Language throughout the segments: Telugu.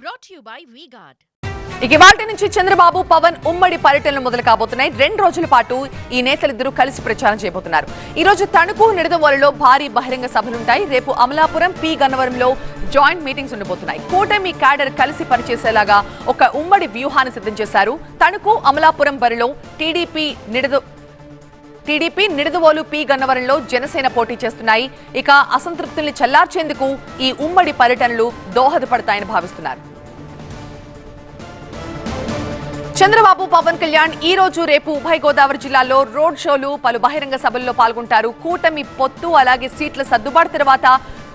బ్రాట్ యు బై వీగార్డ్ ఇక ఇవాల్టి నుంచి చంద్రబాబు పవన్ ఉమ్మడి పర్యటనలు మొదలు కాబోతున్నాయి. రెండు రోజుల పాటు ఈ నేతలిద్దరూ కలిసి ప్రచారం చేయబోతున్నారు. ఈ రోజు తణుకు నిడదవోలులో భారీ బహిరంగ సభలుంటాయి. రేపు అమలాపురం పి గన్నవరంలో జాయింట్ మీటింగ్స్ ఉండబోతున్నాయి. కూటమి క్యాడర్ కలిసి పనిచేసేలాగా ఒక ఉమ్మడి వ్యూహాన్ని సిద్ధం చేశారు. తణుకు అమలాపురం బరిలో TDP Nidada TDP Nidadavolu P గన్నవరంలో జనసేన పోటీ చేస్తున్నాయి. ఇక అసంతృప్తుల్ని చల్లార్చేందుకు ఈ ఉమ్మడి పర్యటనలు దోహదపడతాయని భావిస్తున్నారు. చంద్రబాబు పవన్ కళ్యాణ్ ఈ రోజు రేపు ఉభయ గోదావరి జిల్లాలో రోడ్ షోలు పలు బహిరంగ సభల్లో పాల్గొంటారు. కూటమి పొత్తు అలాగే సీట్ల సర్దుబాటు తర్వాత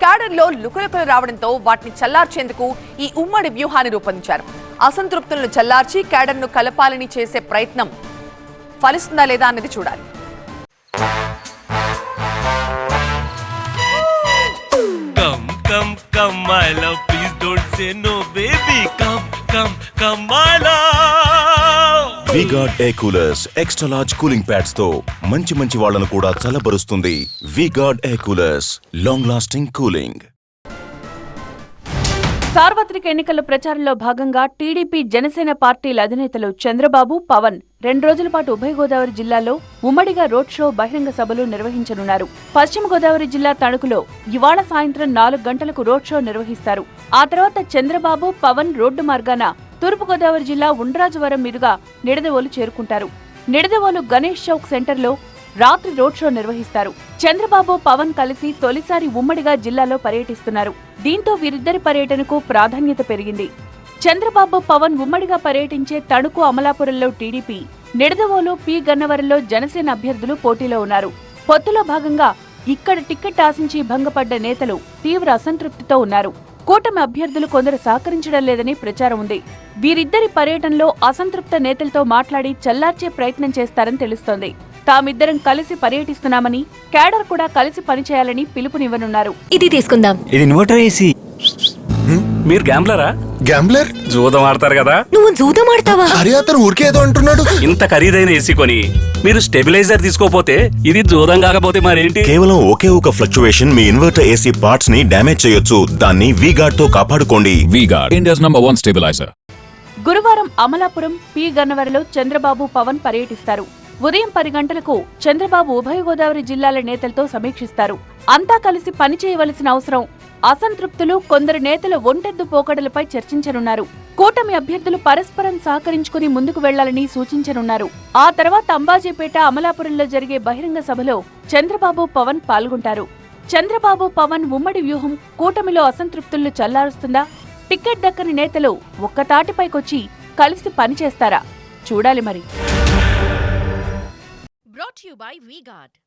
క్యాడర్లో లుకలుకలు రావడంతో వాటిని చల్లార్చేందుకు ఈ ఉమ్మడి వ్యూహాన్ని రూపొందించారు. అసంతృప్తులను చల్లార్చి క్యాడర్ను కలపాలని చేసే ప్రయత్నం ఫలిస్తుందా లేదా అన్నది చూడాలి. Come, come, come, my love. Please don't say no, baby. Come, come, come, my love. V Guard air coolers extra large cooling ప్యాడ్స్తో మంచి మంచి వాళ్ళను కూడా చల్లబరుస్తుంది V Guard air coolers long lasting cooling సార్వత్రిక ఎన్నికల ప్రచారంలో భాగంగా టీడీపీ జనసేన పార్టీల అధినేతలు చంద్రబాబు పవన్ రెండు రోజుల పాటు ఉభయ గోదావరి జిల్లాలో ఉమ్మడిగా రోడ్ షో బహిరంగ సభలు నిర్వహించనున్నారు. పశ్చిమ గోదావరి జిల్లా తణుకులో ఇవాళ సాయంత్రం నాలుగు గంటలకు రోడ్ షో నిర్వహిస్తారు. ఆ తర్వాత చంద్రబాబు పవన్ రోడ్డు మార్గాన తూర్పు గోదావరి జిల్లా ఉండ్రాజవరం మీదుగా నిడదవోలు చేరుకుంటారు. నిడదవోలు గణేష్ చౌక్ సెంటర్లో రాత్రి రోడ్ షో నిర్వహిస్తారు. చంద్రబాబు పవన్ కలిసి తొలిసారి ఉమ్మడిగా జిల్లాలో పర్యటిస్తున్నారు. దీంతో వీరిద్దరి పర్యటనకు ప్రాధాన్యత పెరిగింది. చంద్రబాబు పవన్ ఉమ్మడిగా పర్యటించే తణుకు అమలాపురంలో టీడీపీ నిడదవోలు పి. గన్నవరంలో జనసేన అభ్యర్థులు పోటీలో ఉన్నారు. పొత్తులో భాగంగా ఇక్కడ టిక్కెట్ ఆశించి భంగపడ్డ నేతలు తీవ్ర అసంతృప్తితో ఉన్నారు. కూటమి అభ్యర్థులు కొందరు సహకరించడం లేదని ప్రచారం ఉంది. వీరిద్దరి పర్యటనలో అసంతృప్త నేతలతో మాట్లాడి చల్లార్చే ప్రయత్నం చేస్తారని తెలుస్తోంది. తామిద్దరం కలిసి పర్యటిస్తున్నామని క్యాడర్ కూడా కలిసి పనిచేయాలని పిలుపునివ్వనున్నారు. ఇది తీసుకుందాం. ఇది ఇన్వర్టర్ ఏసీ మీరు గ్యాంబ్లరా? గ్యాంబ్లర్? జూదం ఆడతారు కదా? నువ్వు జూదం ఆడతావా? అరే అతను ఊరికే ఏదో అంటున్నాడు. ఇంత ఖరీదైన ఏసీ కొని మీరు స్టెబిలైజర్ తీసుకోపోతే ఇది జూదం కాకపోతే మరేంటి? కేవలం ఒకే ఒక ఫ్లక్చువేషన్ మీ ఇన్వర్టర్ ఏసీ పార్ట్స్ని డ్యామేజ్ చేయొచ్చు. దాన్ని వీగార్డ్తో కాపాడుకోండి. VGuard, India's number one stabilizer. గురువారం అమలాపురం పి గన్నవరంలో చంద్రబాబు పవన్ పర్యటిస్తారు. ఉదయం పది గంటలకు చంద్రబాబు ఉభయ గోదావరి జిల్లాల నేతలతో సమీక్షిస్తారు. అంతా కలిసి పని చేయవలసిన అవసరం. అసంతృప్తులు కొందరు నేతల ఒంటెద్దు పోకడలపై చర్చించనున్నారు. కూటమి అభ్యర్థులు పరస్పరం సహకరించుకుని ముందుకు వెళ్ళాలని సూచించనున్నారు. ఆ తర్వాత అంబాజీపేట అమలాపురంలో జరిగే బహిరంగ సభలో చంద్రబాబు పవన్ పాల్గొంటారు. చంద్రబాబు పవన్ ఉమ్మడి వ్యూహం కూటమిలో అసంతృప్తులను చల్లారుస్తుందా? టికెట్ దక్కని నేతలు ఒక్కతాటిపైకొచ్చి కలిసి పనిచేస్తారా? చూడాలి మరి. You by VGuard.